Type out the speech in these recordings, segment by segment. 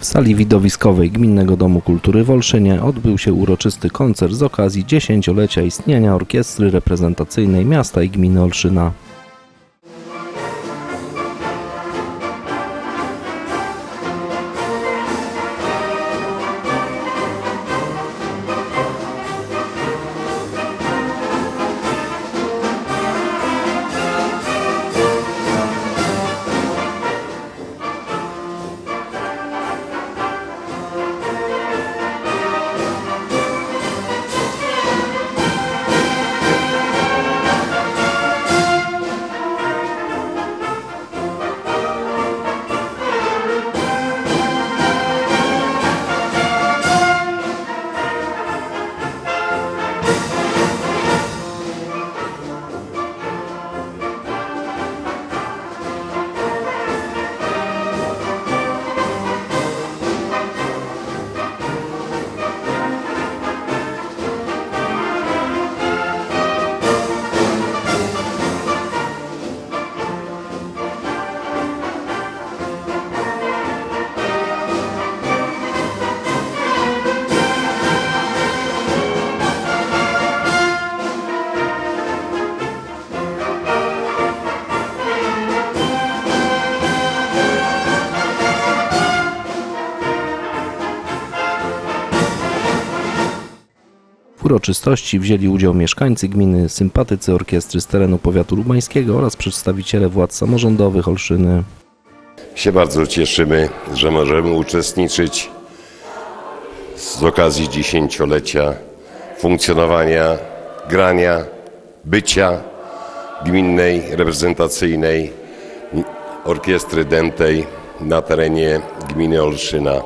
W sali widowiskowej Gminnego Domu Kultury w Olszynie odbył się uroczysty koncert z okazji dziesięciolecia istnienia Orkiestry Reprezentacyjnej Miasta i Gminy Olszyna. Uroczystości wzięli udział mieszkańcy gminy, sympatycy orkiestry z terenu powiatu lubańskiego oraz przedstawiciele władz samorządowych Olszyny. się bardzo cieszymy, że możemy uczestniczyć z okazji dziesięciolecia funkcjonowania, grania, bycia gminnej, reprezentacyjnej orkiestry dętej na terenie gminy Olszyna.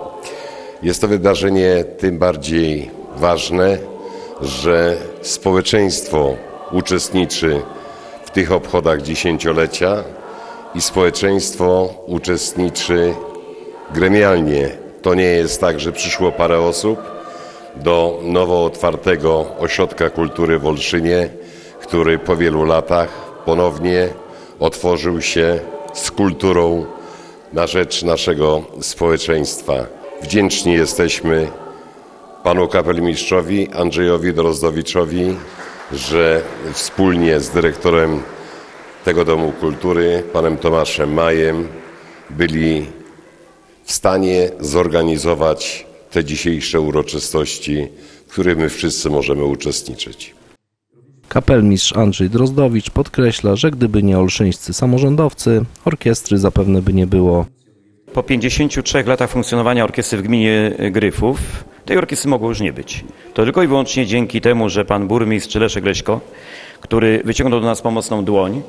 Jest to wydarzenie tym bardziej ważne, że społeczeństwo uczestniczy w tych obchodach dziesięciolecia i społeczeństwo uczestniczy gremialnie. To nie jest tak, że przyszło parę osób do nowo otwartego ośrodka kultury w Olszynie, który po wielu latach ponownie otworzył się z kulturą na rzecz naszego społeczeństwa. Wdzięczni jesteśmy panu kapelmistrzowi Andrzejowi Drozdowiczowi, że wspólnie z dyrektorem tego Domu Kultury, panem Tomaszem Majem, byli w stanie zorganizować te dzisiejsze uroczystości, w których my wszyscy możemy uczestniczyć. Kapelmistrz Andrzej Drozdowicz podkreśla, że gdyby nie olszyńscy samorządowcy, orkiestry zapewne by nie było. Po 53 latach funkcjonowania orkiestry w gminie Gryfów tej orkiestry mogło już nie być. To tylko i wyłącznie dzięki temu, że pan burmistrz Leszek Leśko, który wyciągnął do nas pomocną dłoń,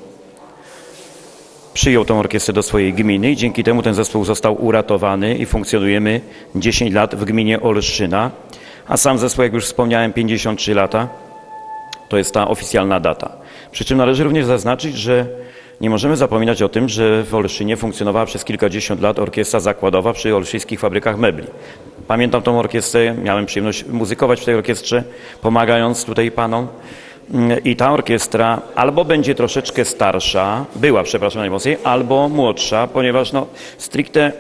przyjął tą orkiestrę do swojej gminy i dzięki temu ten zespół został uratowany i funkcjonujemy 10 lat w gminie Olszyna, a sam zespół, jak już wspomniałem, 53 lata. To jest ta oficjalna data. Przy czym należy również zaznaczyć, że nie możemy zapominać o tym, że w Olszynie funkcjonowała przez kilkadziesiąt lat orkiestra zakładowa przy olszyńskich fabrykach mebli. Pamiętam tą orkiestrę, miałem przyjemność muzykować w tej orkiestrze, pomagając tutaj panom. I ta orkiestra albo będzie troszeczkę starsza, była, przepraszam najmocniej, albo młodsza, ponieważ no, stricte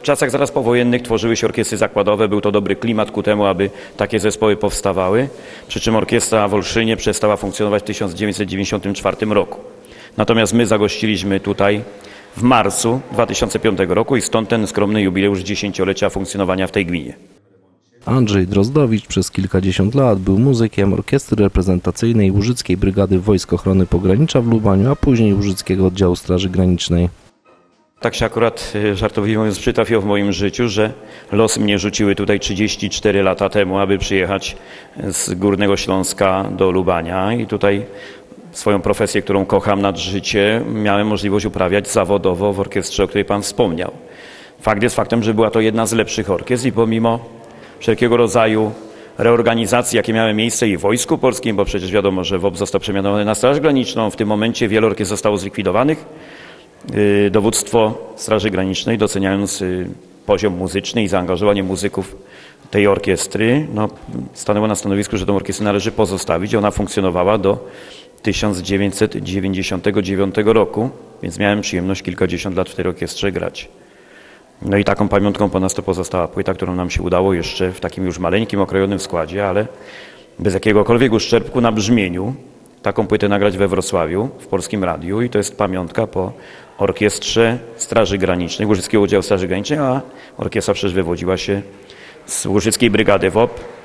w czasach zaraz powojennych tworzyły się orkiestry zakładowe, był to dobry klimat ku temu, aby takie zespoły powstawały, przy czym orkiestra w Olszynie przestała funkcjonować w 1994 roku. Natomiast my zagościliśmy tutaj w marcu 2005 roku i stąd ten skromny jubileusz dziesięciolecia funkcjonowania w tej gminie. Andrzej Drozdowicz przez kilkadziesiąt lat był muzykiem orkiestry reprezentacyjnej Łużyckiej Brygady Wojsk Ochrony Pogranicza w Lubaniu, a później Łużyckiego Oddziału Straży Granicznej. Tak się akurat e, żartobliwie mówiąc przytrafiło w moim życiu, że losy mnie rzuciły tutaj 34 lata temu, aby przyjechać z Górnego Śląska do Lubania i tutaj swoją profesję, którą kocham nad życie, miałem możliwość uprawiać zawodowo w orkiestrze, o której Pan wspomniał. Fakt jest faktem, że była to jedna z lepszych orkiestr i pomimo wszelkiego rodzaju reorganizacji, jakie miały miejsce i w Wojsku Polskim, bo przecież wiadomo, że WOP został przemianowany na Straż Graniczną, w tym momencie wiele orkiestr zostało zlikwidowanych. Yy, Dowództwo Straży Granicznej, doceniając yy, poziom muzyczny i zaangażowanie muzyków tej orkiestry, no, stanęło na stanowisku, że tę orkiestrę należy pozostawić. Ona funkcjonowała do 1999 roku, więc miałem przyjemność kilkadziesiąt lat w tej orkiestrze grać. No i taką pamiątką po nas to pozostała płyta, którą nam się udało jeszcze w takim już maleńkim, okrojonym składzie, ale bez jakiegokolwiek uszczerbku na brzmieniu, taką płytę nagrać we Wrocławiu, w Polskim Radiu i to jest pamiątka po orkiestrze Straży Granicznej, Łużyckiego Oddziału Straży Granicznej, a orkiestra przecież wywodziła się z Łużyckiej Brygady WOP.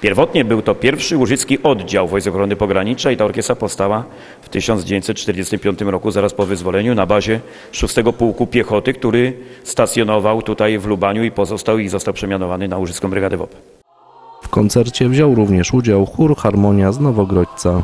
Pierwotnie był to pierwszy łużycki oddział Wojsk Ochrony Pogranicza i ta orkiestra powstała w 1945 roku, zaraz po wyzwoleniu, na bazie 6 Pułku Piechoty, który stacjonował tutaj w Lubaniu i pozostał i został przemianowany na Łużycką Brygadę WOP. W koncercie wziął również udział chór Harmonia z Nowogrodźca.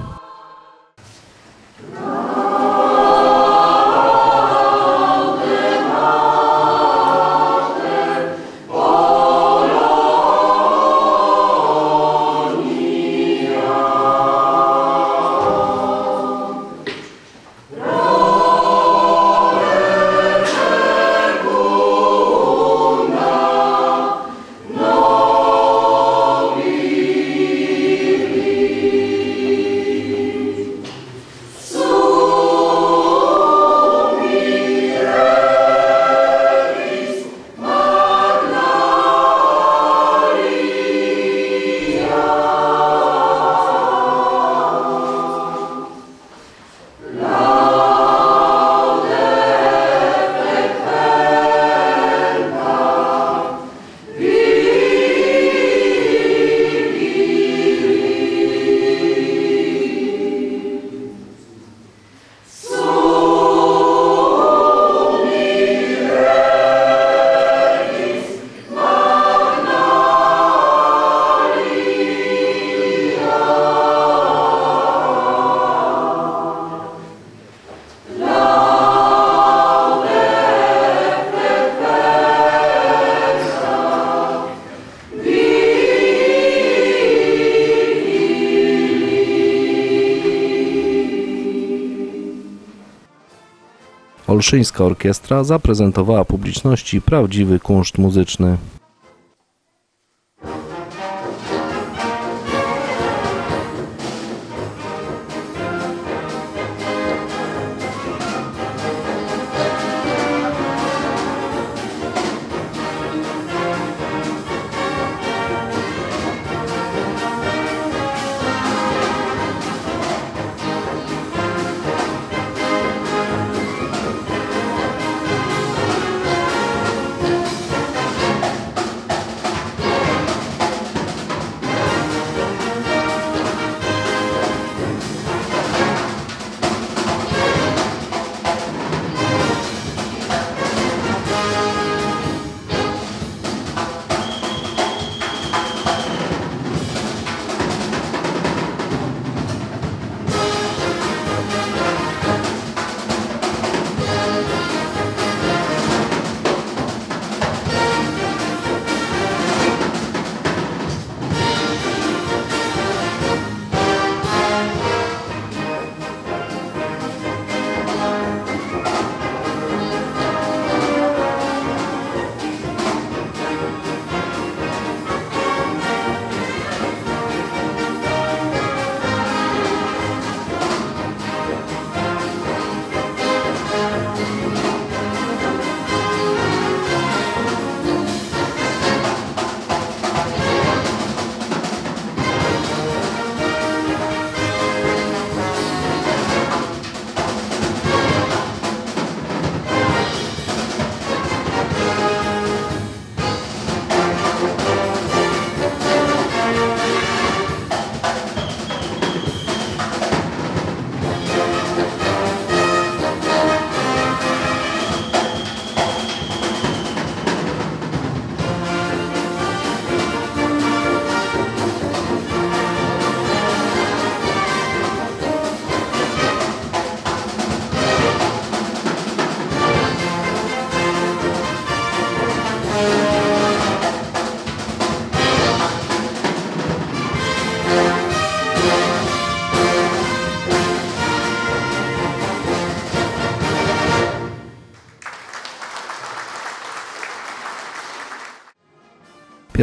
Olszyńska Orkiestra zaprezentowała publiczności prawdziwy kunszt muzyczny.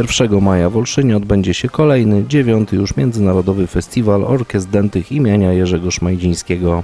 Pierwszego maja w Olszynie odbędzie się kolejny, dziewiąty już Międzynarodowy Festiwal Orkiestr Dętych imienia Jerzego Szmajdzińskiego.